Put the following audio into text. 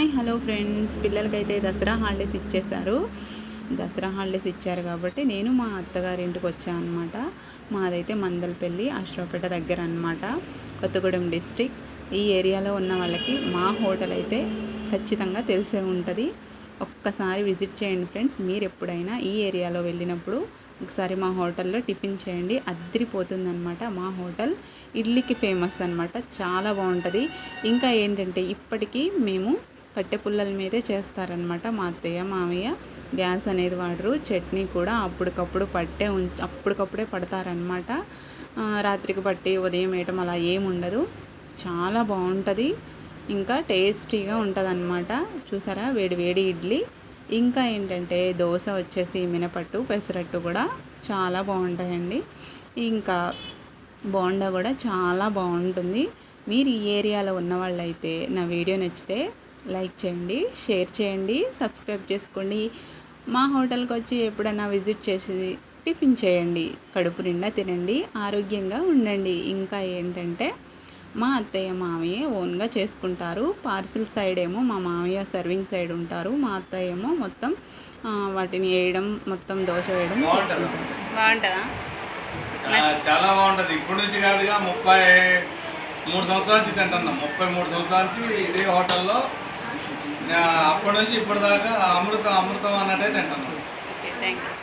Hi hello friends. పిల్లలకైతే Dasara holidays ఇచ్చేశారు. Dasara holidays ఇచ్చారు కాబట్టి నేను మా అత్తగారి ఇంటికి వచ్చాను అనమాట మాదైతే మందలపల్లి అశ్వపేట దగ్గర అనమాట కొత్తగూడెం డిస్టిక్. ఈ ఏరియాలో ఉన్న వాళ్ళకి మా హోటల్ అయితే ఖచ్చితంగా తెలిసే ఉంటుంది. ఒక్కసారి విజిట్ చేయండి ఫ్రెండ్స్. మీరు ఎప్పుడైనా ఈ ఏరియాలో వెళ్ళినప్పుడు ఒకసారి మా హోటల్లో టిఫిన్ చేయండి. అద్దరిపోతుందనమాట మా హోటల్. ఇడ్లీకి ఫేమస్ అనమాట చాలా బాగుంటుంది. ఇంకా ఏంటంటే ఇప్పటికీ మేము కట్టె పుల్లల మీదే చేస్తారనమాట మా అత్తయ్య మామయ్య. గ్యాస్ అనేది వాడరు. చట్నీ కూడా అప్పటికప్పుడు పట్టే ఉం అప్పటికప్పుడే పడతారనమాట రాత్రికి పట్టి ఉదయం వేయటం అలా ఏమి ఉండదు. చాలా బాగుంటుంది. ఇంకా టేస్టీగా ఉంటుంది చూసారా? వేడి వేడి ఇడ్లీ. ఇంకా ఏంటంటే దోశ వచ్చేసి మినపట్టు పెసరట్టు కూడా చాలా బాగుంటాయండి. ఇంకా బోండా కూడా చాలా బాగుంటుంది. మీరు ఈ ఏరియాలో ఉన్న వాళ్ళైతే నా వీడియో నచ్చితే లైక్ చేయండి షేర్ చేయండి సబ్స్క్రైబ్ చేసుకోండి. మా హోటల్కి వచ్చి ఎప్పుడైనా విజిట్ చేసి టిఫిన్ చేయండి. కడుపు నిండా తినండి ఆరోగ్యంగా ఉండండి. ఇంకా ఏంటంటే మా అత్తయ్య మామయ్య ఓన్గా చేసుకుంటారు. పార్సిల్ సైడ్ ఏమో మా మామయ్య సర్వింగ్ సైడ్ ఉంటారు. మా అత్తయ్య ఏమో మొత్తం వాటిని వేయడం మొత్తం దోశ వేయడం బాగుంటుందా? చాలా బాగుంటది. ఇప్పుడు నుంచి కాదుగా ముప్పై మూడు సంవత్సరాల నుంచి తింటున్నాం. ముప్పై మూడు సంవత్సరాల నుంచి ఇదే హోటల్లో అప్పటి నుంచి ఇప్పటిదాకా అమృతం అమృతం అన్నట్టే తింటాను